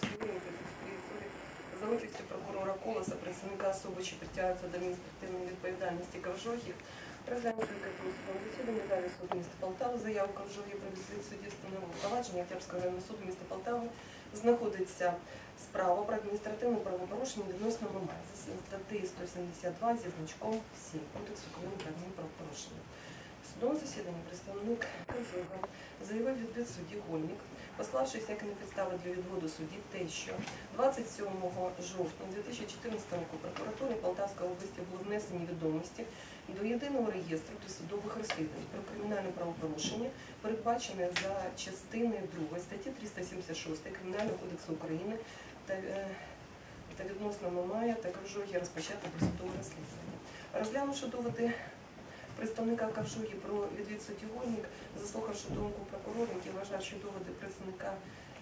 території за участю прокурора Колоса, представника особи, що притягується до адміністративної відповідальності Кавжохів, розглянути в судовому засіданні далі суд міста Полтави, заяву Кавжохів про відсутність судді встановив провадження. Районного суду міста Полтави знаходиться справа про адміністративне правопорушення відносно Мамай за статтею 172 зі значком 7 Кодексу України. В судовому засіданні представник Кожуга заявив відвід судді Гольник, пославшись як підстави для відводу судді те, що 27 жовтня 2014 року прокуратури Полтавської області було внесені відомості до єдиного реєстру досудових розслідувань про кримінальне правопорушення, передбачене за частиною 2 статті 376 Кримінального кодексу України та, е, та відносно Мамая та Кавжогі розпочати досудове розслідування. Розглянувши доводи представника Кавшугі про відвід судді Гольник, заслухавши думку прокурора, який вважав, що доводи представника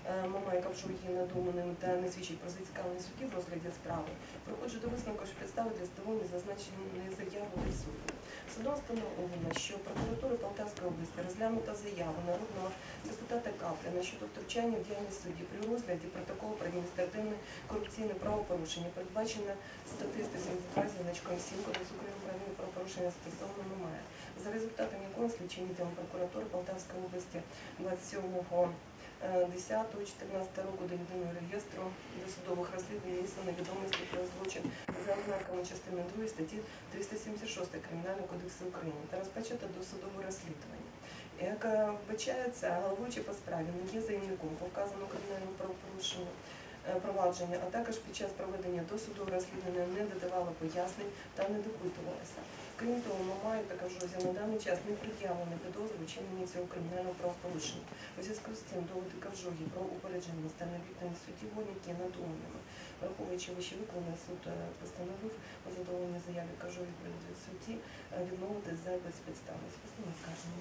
е, Мамая Кавшугі надуманими та не свідчить про зацікавлення судді в розгляді справи, приходжу до висновку, що підстави для задоволення зазначені заяви суду. Судом встановлено, що прокуратура Полтавської області розглянута заява народного депутата Капліна щодо втручання в діяльність судді при розгляді протоколу про адміністративне корупційне правопорушення, передбачене статтею 172 зі значком 7 Кодексу України про правопорушення стосовно немає. За результатами якого слідчим відділом прокуратури Полтавської області 27 10-14 року до єдиного реєстру досудових розслідувань внесено відомості про злочин за ознаками частини 2 статті 376 Кримінального кодексу України та розпочато досудове розслідування. Як е, вбачається, головуючий по справі не є заявником по вказаному кримінальному правопорушенню провадження, а також під час проведення досудового розслідування не додавала пояснень та не допитувалася. Крім того, Мамаю та Кавжозі на даний час не пред'явлені підозри вчинення цього кримінального правопорушення. У зв'язку з цим доводи Кавжогі про упередженість та невідданість судді Горніки надуманими. Враховуючи вище викладене, суд е, постановив по задоволенню заяві Кавжогі про судді е, відмовити за безпідставність. Постанова скажемо.